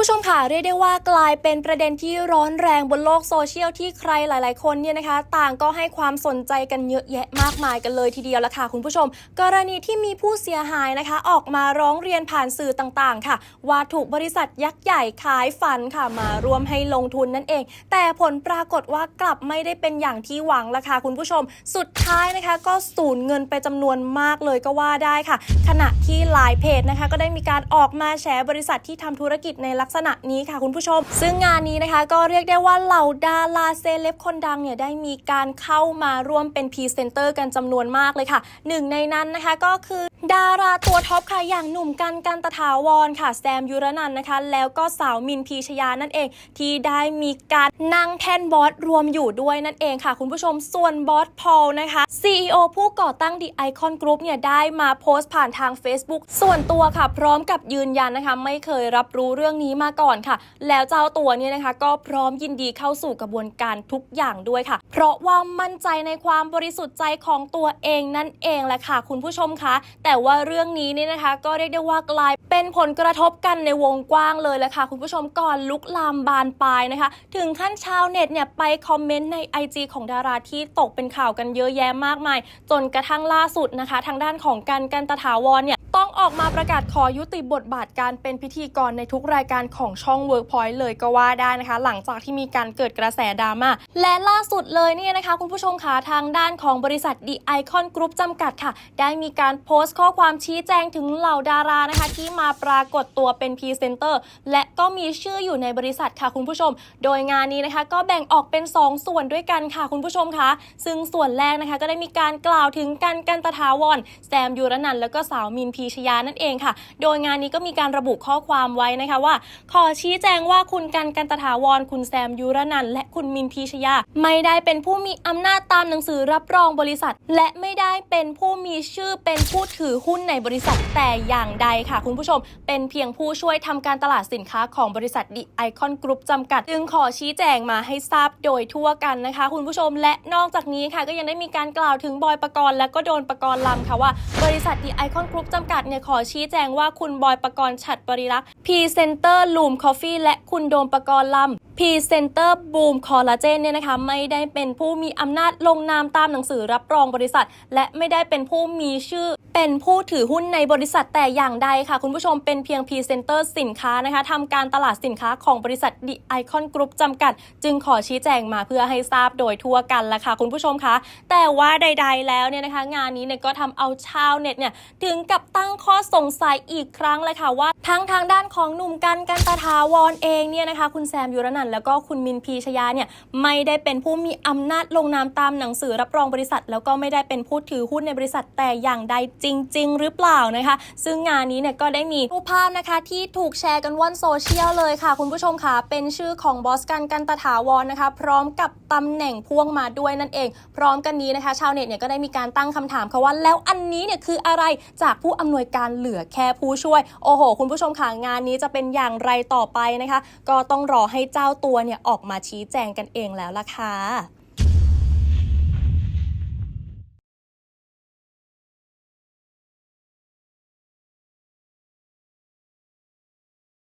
ผู้ชมค่ะเรียกได้ว่ากลายเป็นประเด็นที่ร้อนแรงบนโลกโซเชียลที่ใครหลาย ๆ คนเนี่ยนะคะ ต่างก็ให้ความสนใจกันเยอะแยะมากมายกันเลยทีเดียวละค่ะคุณผู้ชม กรณีที่มีผู้เสียหายนะคะ ออกมาร้องเรียนผ่านสื่อต่าง ๆ ค่ะ ว่าถูกบริษัทยักษ์ใหญ่ขายฝันค่ะ มารวมให้ลงทุนนั่นเอง แต่ผลปรากฏว่ากลับไม่ได้เป็นอย่างที่หวังละค่ะคุณผู้ชม สุดท้ายนะคะ ก็สูญเงินไปจำนวนมากเลยก็ว่าได้ค่ะ ขณะที่หลายเพจนะคะ ก็ได้มีการออกมาแฉบริษัทที่ทำธุรกิจในลักษณะนี้ค่ะคุณผู้ชม ซึ่งงานนี้นะคะก็เรียกได้ว่าเหล่าดาราเซเลบคนดังเนี่ยได้มีการเข้ามาร่วมเป็นพรีเซนเตอร์กันจำนวนมากเลยค่ะ หนึ่งในนั้นนะคะก็คือดาราตัวท็อปค่ะอย่างหนุ่มกันกันตถาวรค่ะแซมยุรนันนะคะ แล้วก็สาวมินพีชยานั่นเอง ที่ได้มีการนั่งแท่นบอสรวมอยู่ด้วยนั่นเองค่ะ คุณผู้ชมส่วนบอสพอลนะคะ CEO ผู้ก่อตั้ง The Icon Group เนี่ยได้มาโพสต์ผ่านทาง Facebook ส่วนตัวค่ะ พร้อมกับยืนยันนะคะ ไม่เคยรับรู้เรื่องนี้มาก่อนค่ะ แล้วเจ้าตัวเนี่ยนะคะ ก็พร้อมยินดีเข้าสู่กระบวนการทุกอย่างด้วยค่ะ เพราะว่ามั่นใจในความบริสุทธิ์ใจของตัวเองนั่นเองแหละค่ะ คุณผู้ชมคะแต่ว่าเรื่องนี้เนี่ยนะคะ ก็เรียกได้ว่ากลายเป็นผลกระทบกันในวงกว้างเลยแหละค่ะ คุณผู้ชมก่อนลุกลามบานปลายนะคะ ถึงขั้นชาวเน็ตเนี่ยไปคอมเมนต์ใน IG ของดาราที่ตกเป็นข่าวกันเยอะแยะมากมาย จนกระทั่งล่าสุดนะคะ ทางด้านของกันกันตถาวรเนี่ยต้องต้องออกมาประกาศขอยุติบทบาทการเป็นพิธีกรในทุกรายการของช่อง Workpoint เลยก็ว่าได้นะคะ หลังจากที่มีการเกิดกระแสดราม่าและล่าสุดเลยเนี่ยนะคะ คุณผู้ชมคะทางด้านของบริษัท The Icon Group จำกัดค่ะ ได้มีการโพสต์ข้อความชี้แจงถึงเหล่าดารานะคะ ที่มาปรากฏตัวเป็นพรีเซนเตอร์และก็มีชื่ออยู่ในบริษัทค่ะคุณผู้ชม โดยงานนี้นะคะ ก็แบ่งออกเป็น 2 ส่วนด้วยกันค่ะคุณผู้ชมคะซึ่งส่วนแรกนะคะ ก็ได้มีการกล่าวถึงกันกันตถาวรแซมยูรนันแล้วก็สาวมินพีชยานั่นเองค่ะ โดยงานนี้ก็มีการระบุข้อความไว้นะคะว่า ขอชี้แจงว่าคุณกันกันตถาวร คุณแซมยูรนันและคุณมินพีชยา ไม่ได้เป็นผู้มีอำนาจตามหนังสือรับรองบริษัท และไม่ได้เป็นผู้มีชื่อเป็นผู้ถือหุ้นในบริษัทแต่อย่างใดค่ะ คุณผู้ชม เป็นเพียงผู้ช่วยทำการตลาดสินค้าของบริษัทดิไอคอนกรุ๊ปจำกัด จึงขอชี้แจงมาให้ทราบโดยทั่วกันนะคะ คุณผู้ชมและนอกจากนี้ค่ะก็ยังได้มีการกล่าวถึงบอยปกรณ์และก็โดนปกรณ์ลำค่ะว่า บริษัทดิไอคอนกรุ๊ปจำกัดเนี่ยขอชี้แจงว่าคุณบอยปรกรณ์ฉัดบริรักษ์พรีเซนเตอร์ลูมคอฟฟี่และคุณโดมปรกรณ์ลำ พรีเซนเตอร์บูมคอลลาเจนเนี่ยนะคะไม่ได้เป็นผู้มีอำนาจลงนามตามหนังสือรับรองบริษัท และไม่ได้เป็นผู้มีชื่อเป็นผู้ถือหุ้นในบริษัทแต่อย่างใดค่ะ คุณผู้ชมเป็นเพียงพรีเซนเตอร์สินค้านะคะทำการตลาดสินค้าของบริษัทดิไอคอนกรุ๊ปจำกัด จึงขอชี้แจงมาเพื่อให้ทราบโดยทั่วกันละค่ะ คุณผู้ชมคะ แต่ว่าใด ๆ แล้วเนี่ยนะคะ งานนี้เนี่ยก็ทำเอาชาวเน็ตเนี่ยถึงกับตั้งข้อสงสัยอีกครั้งเลยค่ะว่าทั้งทางด้านของหนุ่มกันกันตถาวรเองเนี่ยนะคะ คุณแซมยุรนันแล้วก็คุณมินพีชยาเนี่ยไม่ได้เป็นผู้มีอำนาจลงนามตามหนังสือรับรองบริษัท แล้วก็ไม่ได้เป็นผู้ถือหุ้นในบริษัทแต่อย่างใดจริง ๆ หรือเปล่านะคะ ซึ่งงานนี้เนี่ยก็ได้มีรูปภาพนะคะที่ถูกแชร์กันว่อนโซเชียลเลยค่ะ คุณผู้ชมค่ะเป็นชื่อของบอสกันกันตถาวรนะคะ พร้อมกับตำแหน่งพ่วงมาด้วยนั่นเอง พร้อมกันนี้นะคะ ชาวเน็ตเนี่ยก็ได้มีการตั้งคำถามค่ะว่าแล้วอันนี้เนี่ยคืออะไรจากผู้อำนวยการเหลือแค่ผู้ช่วย โอ้โห คุณผู้ชมค่ะงานนี้จะเป็นอย่างไรต่อไปนะคะ ก็ต้องรอให้เจ้าตัวเนี่ยออกมาชี้แจงกันเองแล้วล่ะค่ะ